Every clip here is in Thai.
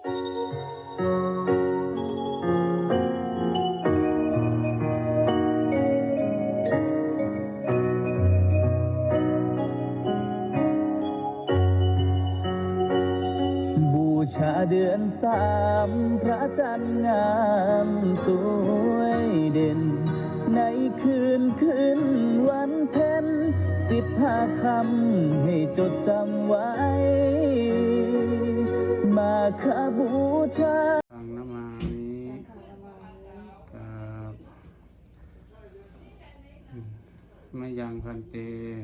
บูชาเดือนสามพระจันทร์งามสวยเด่น ในคืนคืนวันเพ็ญสิบห้าคำให้จดจำไว้ มาคาบูชา ฟังนมามิกับไม่ยังพันเต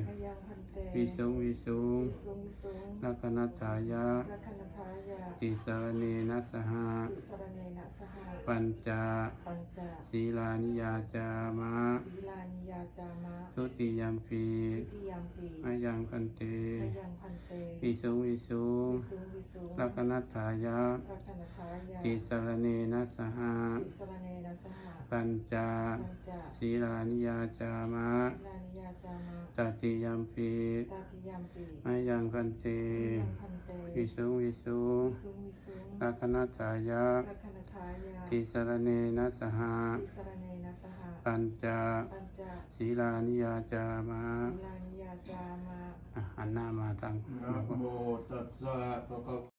มยังพันเตวิสุงวิสุงวิสุงวิสุงลักขณทายะลักขณทายาติสารเนนะสหะติสรเนนะสหปัญจปัญจศีลานิยาจามะศีลานิยาจามะทุติยมปีทุติยามปีไม่ยังพันเตมยังพันเตวิสุงวิสุงวิสุงวิสุงลักขณทายะลักขณทายาติสารเนนะสหะ ติสรเนนะสห ปัญจปัญจศีลานิยาจามะศีลานิยาจามะตติยมปีตาติยามปีไม่ยังพันเตมยังพันเตวิสุงวิสุงวิสุงวิสุงลักขณทายะลักขณทายาติสรเนนะสหะติสรเนนะสหปัญจปัญจศีลานิยาจามะศีลานิยาจามะอะหันหน้ามาทางนะโมตัสสะภะคะน้อม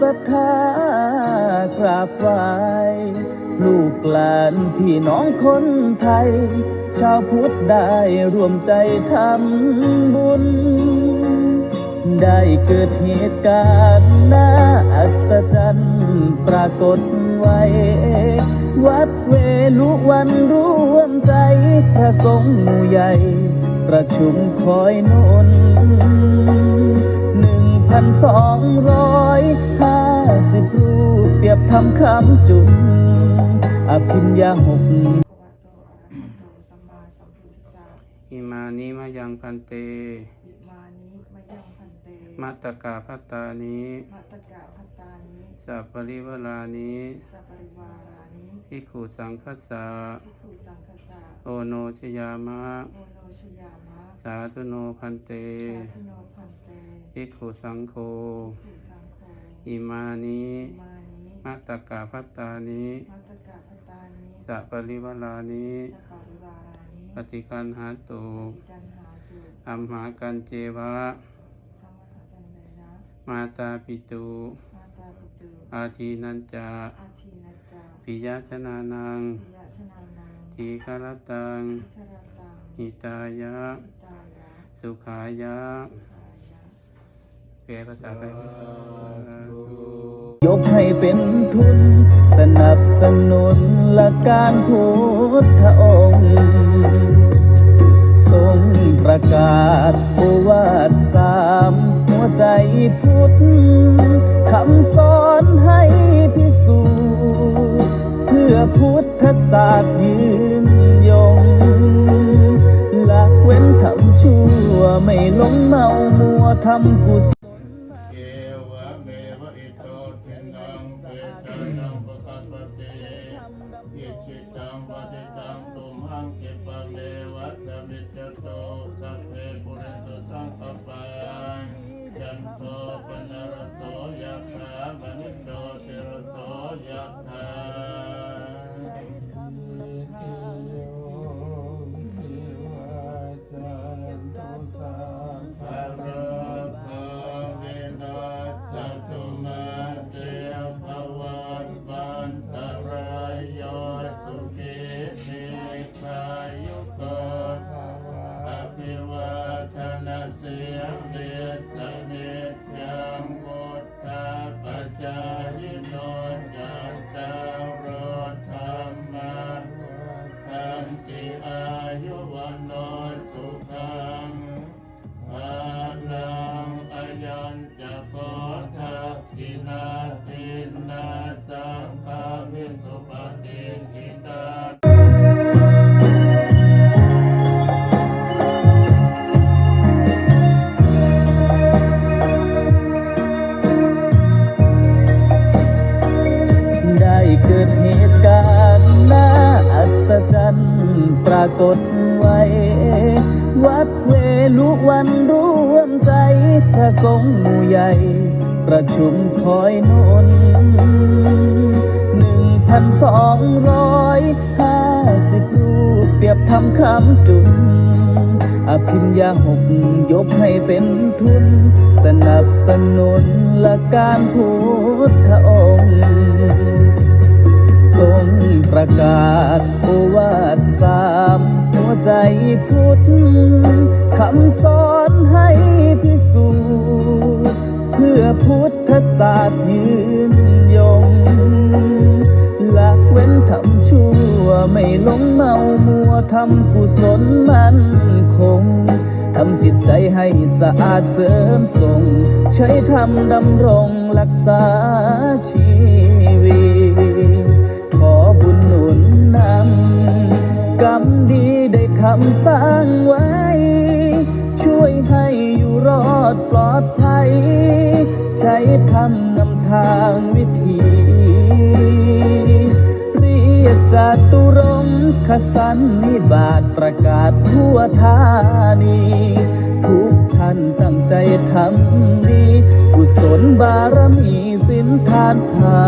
ศรัทธากราบไหว้ลูกหลานพี่น้องคนไทย ชาวพุทธได้รวมใจทำบุญ ได้เกิดเหตุการณ์น่าอัศจรรย์ปรากฏไว้ วัดเวลุวันร่วมใจพระสงฆ์หมู่ใหญ่ ประชุมคอยนนหนึ่ง พันสองร้อยห้าสิบรูปเปรียบทำคำจุนอภิญญาหกอิมานิมายังพันเต มัตตกาพัตตานิมัตตกะพัตตานิสัพปริวลานิสัปริวารานิภิกขุสังคัสสะภิกขุสังคสะโอโนชยามะ โอโนชยามะสาธุโนพันเตสาธุโนพันเตภิกขุสังโฆ ภิกขุสังโฆอิมานิอิมานิมัตตกาพัตตานิมัตตกะพัตตานิสัพปริวลานิสัปริวารานิปฏิคันหาตุ อิกันหาตุอัมหากันเจวะ พระมหาจันเนนะ มาตาปิตุมาตาปิตุอาทีนันจาอาทีนะจาปิยชนานังปิยชนานังทีคารตังอิคารตังหิตายะอิตายะ สุขายะสุขายะแปลภาษาไทยไหมครับยกให้เป็นทุนสนับสนุนหลักการพุทธอ ศาสตร์ยืนยงละเว้นทำชั่วไม่หลงเมามัวทำกุศลเกวะเมวะอิโตทินังเวทานังปะกัปปะเตอิจิตังปฏิตังตุมหังกิปะเมวะสมิจจโตสัพเพปุเรสังกปปังยันโตปนรโสยะถามณิโชติรโสยะถา กิดเหตุการณ์น่าอัศจรรย์ปรากฏไว้ วัดเวลุวันร่วมใจ พระสงฆ์หมู่ใหญ่ ประชุมคอยนุนหนึ่งพันสองร้อยห้าสิบรูปเปรียบทำคำจุนอภิญญาหกยกให้เป็นทุนสนับสนุนลักการพุทธองค์ ทรงประกาศโอวาทสามหัวใจพุทธคำสอนให้พิสูจน์เพื่อพุทธศาสตร์ยืนยงละเว้นทำชั่วไม่หลงเมามัวทำกุศลมันคงทำจิตใจให้สะอาดเสริมส่ง ใช้ธรรมดำรงรักษาชีวิต กรรมดีได้ทำสร้างไว้ ช่วยให้อยู่รอดปลอดภัย ใช้ทำนำทางวิธีเรียกจาตุรงคสันนิบาตประกาศทั่วธานีทุกท่านตั้งใจทำดี กุศลบารมีสินทานผ่า